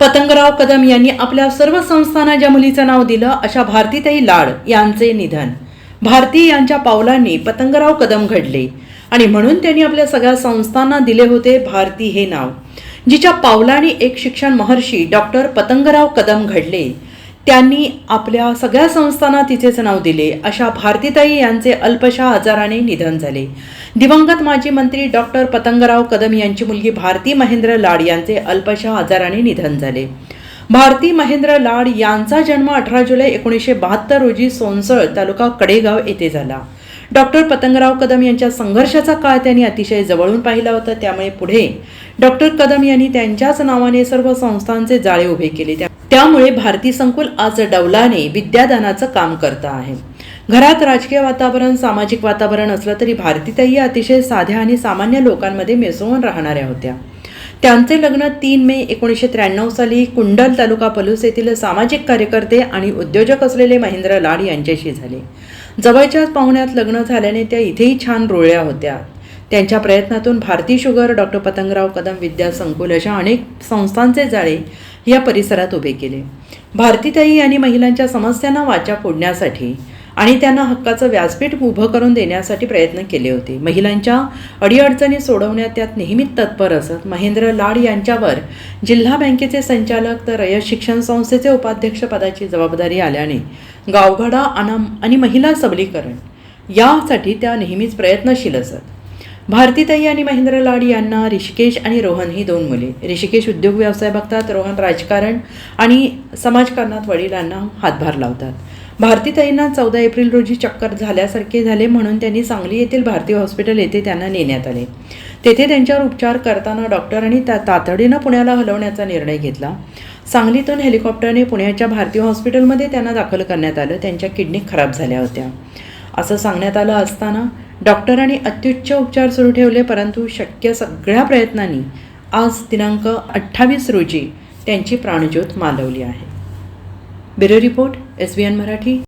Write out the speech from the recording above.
पतंगराव कदम यांनी आपल्या सर्व संस्थांना ज्या मुलीचं नाव दिलं अशा भारतीताई लाड यांचे निधन. भारती यांच्या पावलांनी पतंगराव कदम घडले. आणि म्हणून त्यांनी आपल्या सगळ्या संस्थांना दिले होते भारती हे नाव जिच्या पावलांनी एक शिक्षण महर्षी डॉक्टर पतंगराव कदम घडले. त्यांनी आपल्या सगळ्या संस्थांना तिचेच नाव दिले. अशा भारतीताई यांचे अल्पशा आजाराने निधन झाले. दिवंगत माजी मंत्री डॉक्टर पतंगराव कदम यांची मुलगी भारती महेंद्र लाड यांचे अल्पशा आजाराने निधन झाले. भारती महेंद्र लाड यांचा जन्म अठरा जुलै एकोणीसशे बहात्तर रोजी सोनसळ तालुका कडेगाव येथे झाला. डॉक्टर पतंगराव कदम यांच्या संघर्षाचा काळ त्यांनी अतिशय जवळून पाहिला होता. त्यामुळे पुढे डॉक्टर कदम यांनी त्यांच्याच नावाने सर्व संस्थांचे जाळे उभे केले. त्या- त्यामुळे भारती संकुल आज डवलाने विद्यादानाचं काम करत आहे. घरात राजकीय वातावरण सामाजिक वातावरण असलं तरी भारतीताई अतिशय साध्या आणि सामान्य लोकांमध्ये मिसळून राहणाऱ्या होत्या. त्यांचे लग्न तीन मे एकोणीसशे त्र्याण्णव साली कुंडल तालुका पलूस येथील सामाजिक कार्यकर्ते आणि उद्योजक असलेले महेंद्र लाड यांच्याशी झाले. जवळच्याच पाहुण्यात लग्न झाल्याने त्या इथेही छान रुळल्या होत्या. त्यांच्या प्रयत्नातून भारती शुगर डॉक्टर पतंगराव कदम विद्या संकुल अशा अनेक संस्थांचे जाळे या परिसरात उभे केले. भारतीताई यांनी महिलांच्या समस्यांना वाचा फोडण्यासाठी आणि त्यांना हक्काचं व्यासपीठ उभं करून देण्यासाठी प्रयत्न केले होते. महिलांच्या अडीअडचणी सोडवण्यात त्यात नेहमीच तत्पर असत. महेंद्र लाड यांच्यावर जिल्हा बँकेचे संचालक तर रयत शिक्षण संस्थेचे उपाध्यक्ष पदाची जबाबदारी आल्याने गावघडा आणि महिला सबलीकरण यासाठी त्या नेहमीच प्रयत्नशील असत. भारतीताई आणि महेंद्र लाड यांना ऋषिकेश आणि रोहन ही दोन मुले. ऋषिकेश उद्योग व्यवसाय बघतात रोहन राजकारण आणि समाजकारणात वडिलांना हातभार लावतात. भारतीताईंना चौदा एप्रिल रोजी चक्कर झाल्यासारखे झाले म्हणून त्यांनी सांगली येथील भारतीय हॉस्पिटल येथे त्यांना नेण्यात आले. तेथे त्यांच्यावर उपचार करताना डॉक्टरांनी ता तातडीनं पुण्याला हलवण्याचा निर्णय घेतला. सांगलीतून हेलिकॉप्टरने पुण्याच्या भारतीय हॉस्पिटलमध्ये त्यांना दाखल करण्यात आलं. त्यांच्या किडनी खराब झाल्या होत्या. असं सांगण्यात आलं असताना डॉक्टरांनी अत्युच्च उपचार सुरू ठेवले परंतु शक्य सगळ्या प्रयत्नांनी आज दिनांक अठ्ठावीस रोजी त्यांची प्राणज्योत मालवली आहे. Bureau report S B N Marathi.